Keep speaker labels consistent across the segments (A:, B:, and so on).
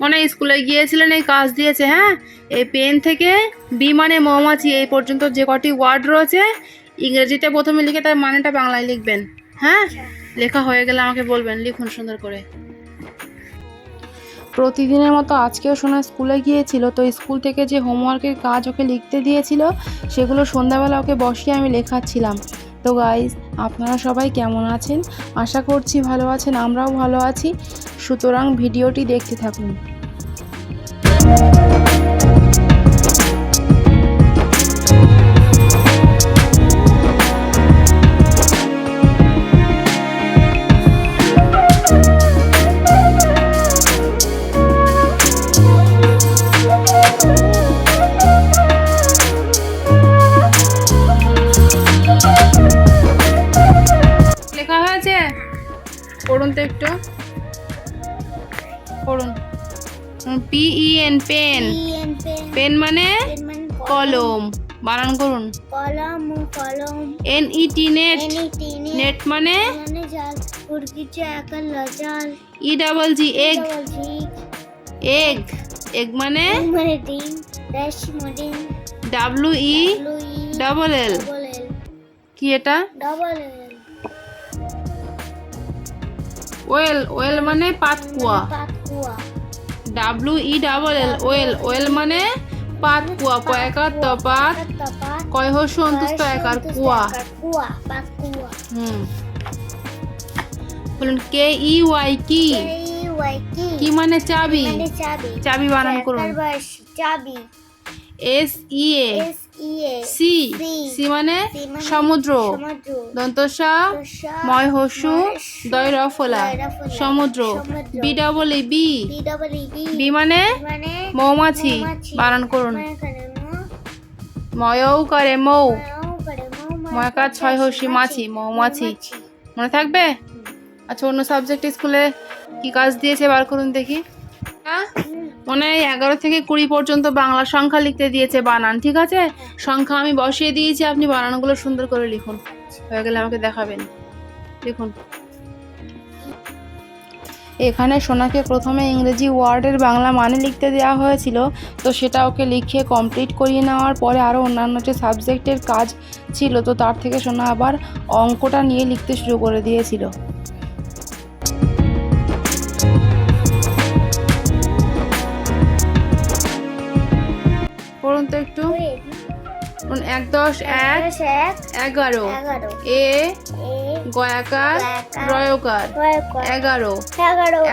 A: মনে স্কুলে গিয়েছিলেন এই কাজ দিয়েছে হ্যাঁ? এই পেন থেকে বি মানে মৌমাছি, এই পর্যন্ত যে কটি ওয়ার্ড রয়েছে, ইংরেজিতে প্রথমে লিখে তার মানেটা বাংলায় লিখবেন হ্যাঁ? লেখা হয়ে গেলে আমাকে বলবেন, লিখুন সুন্দর করে। প্রতিদিনের মতো আজকেও সোনা স্কুলে গিয়েছিল, তো স্কুল থেকে যে হোমওয়ার্কের কাজ ওকে লিখতে দিয়েছিল, সেগুলো সন্ধ্যাবেলা ওকে বসিয়ে আমি লেখাচ্ছিলাম। তো গাইজ আপনারা সবাই কেমন আছেন? আশা করছি ভালো আছেন, আমরাও ভালো আছি। সুতরাং ভিডিওটি দেখতে থাকুন। পড়ুন তো একটু। পড়ুন। পিই এন পেন
B: পেন
A: মানে
B: মানে
A: কলম। বানান করুন।
B: কলম কলম।
A: N E T net net মানে? E double G egg egg egg মানে?
B: মানে ডিম। ড্যাশ মডিং
A: ডাব্লু ই ডাবল এল কি এটা?
B: ডবল এল
A: ওয়েল ওয়েল মানে পাতকুয়া।
B: পাতকুয়া।
A: W E double L well well মানে পাতকুয়া পয়াকার তপাত
B: তপা
A: কয় হস্য অন্তুস্ত একার কুয়া। হুম। বলুন কে ই ওয়াই কি?
B: কি
A: মানে চাবি?
B: মানে চাবি?
A: চাবি বানান করুন।
B: চাবি।
A: S E A sea
B: sea.
A: মানে সমুদ্র. দন্তসা ময়
B: হসু
A: দয় রফলা সমুদ্র। B double E bee
B: bee
A: মানে মৌমাছি। বারণ করুন। ময়ও করে মৌ।
B: ময়ও ময়
A: ময়কার ছয় হস্যি মাছি মৌমাছি। মনে থাকবে? আচ্ছা অন্য সাবজেক্ট স্কুলে কি কাজ দিয়েছে? বার করুন দেখি। মনে হয় এগারো থেকে কুড়ি পর্যন্ত বাংলা সংখ্যা লিখতে দিয়েছে বানান, ঠিক আছে? সংখ্যা আমি বসিয়ে দিয়েছি, আপনি বানানগুলো সুন্দর করে লিখুন। হয়ে গেলে আমাকে দেখাবেন। লিখুন। এখানে সোনাকে প্রথমে ইংরেজি ওয়ার্ডের বাংলা মানে লিখতে দেওয়া হয়েছিল, তো সেটা ওকে লিখিয়ে কমপ্লিট করিয়ে নেওয়ার পরে আরও অন্যান্য যে সাবজেক্টের কাজ ছিল, তো তার থেকে সোনা আবার অঙ্কটা নিয়ে লিখতে শুরু করে দিয়েছিল। তো একটু। এক দশ এক এগারো। এ গয়াকার রয়কার এগারো।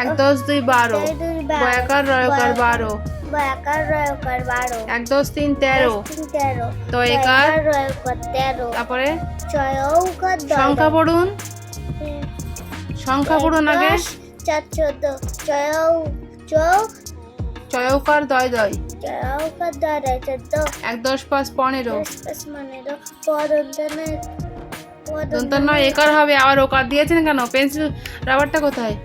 A: এক দশ দুই বারো। গয়াকার রয়কার বারো। এক দশ তিন তেরো।
B: দশ তিন তেরো।
A: তো একার
B: ছয়কার, রয়কার, তেরো।
A: তারপরে? সংখ্যা পড়ুন। সংখ্যা পড়ুন আগে। চয়কার দয় দয়। এক দশ পাঁচ পনেরো।
B: পনেরো পদন্তনে
A: হবে, আবার ওকার দিয়েছেন কেন? পেন্সিল, রাবারটা কোথায়?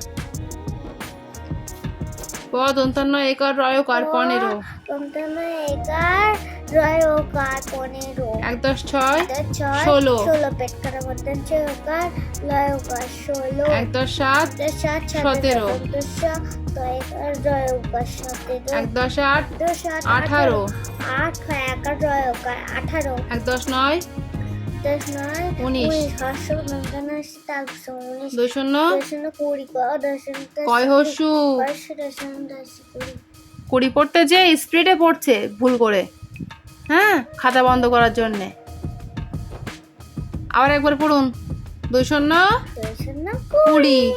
A: প দন্তন্য একার রয়কার পনেরো।
B: দন্তনে এগার ওকার পনেরো
A: এক দশ ছয় ষোলো।
B: পেট ছয় ওকার লয় ওকার ষোলো।
A: এক দশ সাত
B: দশ সাত
A: সতেরো। এক দশ আট আঠারো।
B: আট এগার রয় ওকার আঠারো।
A: এক দশ নয়
B: দশ নয়
A: উনিশ। দুই শূন্য।
B: শূন্য কুড়ি দশ শূন্য দশ
A: কয় হস্যু
B: দশ দশ শূন্য দশ কুড়ি।
A: কুড়ি পড়তে যে স্পিডে পড়ছে ভুল করে। হ্যাঁ? খাতা বন্ধ করার জন্যে। আবার একবার পড়ুন। দুই শূন্য কুড়ি।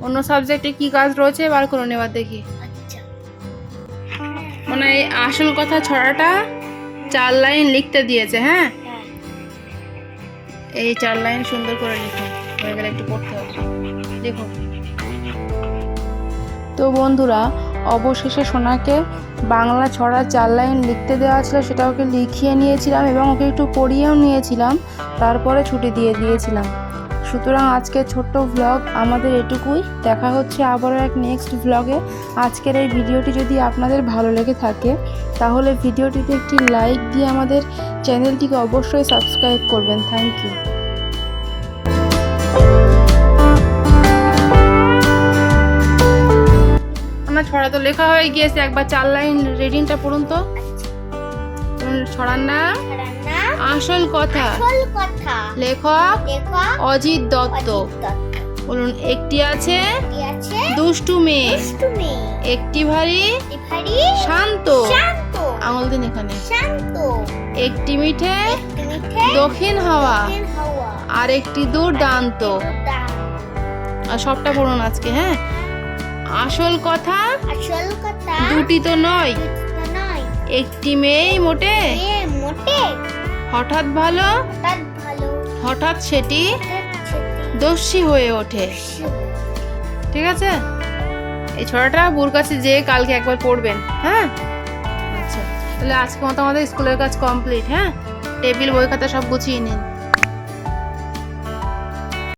A: অন্য সাবজেক্টে কি কাজ রয়েছে? বার করুন এবার দেখি।
B: আচ্ছা।
A: মানে এই আসল কথা ছড়াটা চার লাইন লিখতে দিয়েছে হ্যাঁ?
B: হ্যাঁ।
A: এই চার লাইন সুন্দর করে লিখুন। হয়ে গেলে একটু পড়তে হবে। দেখুন। তো বন্ধুরা, অবশেষে সোনাকে বাংলা ছড়া চার লাইন লিখতে দেওয়া ছিল, সেটা ওকে লিখিয়ে নিয়েছিলাম এবং ওকে একটু পড়িয়েও নিয়েছিলাম, তারপরে ছুটি দিয়ে দিয়েছিলাম। সুতরাং আজকের ছোট্ট ভ্লগ আমাদের এটুকুই। দেখা হচ্ছে আবারও এক নেক্সট ভ্লগে আজকের এই ভিডিওটি যদি আপনাদের ভালো লেগে থাকে, তাহলে ভিডিওটিতে একটি লাইক দিয়ে আমাদের চ্যানেলটিকে অবশ্যই সাবস্ক্রাইব করবেন। থ্যাংক ইউ আপনার ছড়া তো লেখা হয়ে গিয়েছে একবার চার লাইন রিডিংটা পড়ুন তো। ছড়ার নাম আসল কথা। লেখক অজিত দত্ত। বলুন একটি আছে দুষ্টু মেয়ে। একটি ভারী শান্ত। আঙুল দিন এখানে। একটি মিঠে দক্ষিণ হাওয়া। আর একটি দুর্দান্ত।
B: দান।
A: আর সবটা পড়ুন আজকে হ্যাঁ? আসল কথা?
B: আসল কথা?
A: দুটি তো নয়। একটি মেয়েই মোটে।
B: মোটে?
A: হঠাৎ ভালো?
B: হঠাৎ ভালো। হঠাৎ সেটি?
A: দস্যি হয়ে ওঠে। ঠিক আছে? এই ছড়াটা বুর কাছে যেয়ে কালকে একবার পড়বেন হ্যাঁ? আচ্ছা। তাহলে আজকে মতো আমাদের স্কুলের কাজ কমপ্লিট হ্যাঁ? টেবিল বই খাতা সব গুছিয়ে নিন।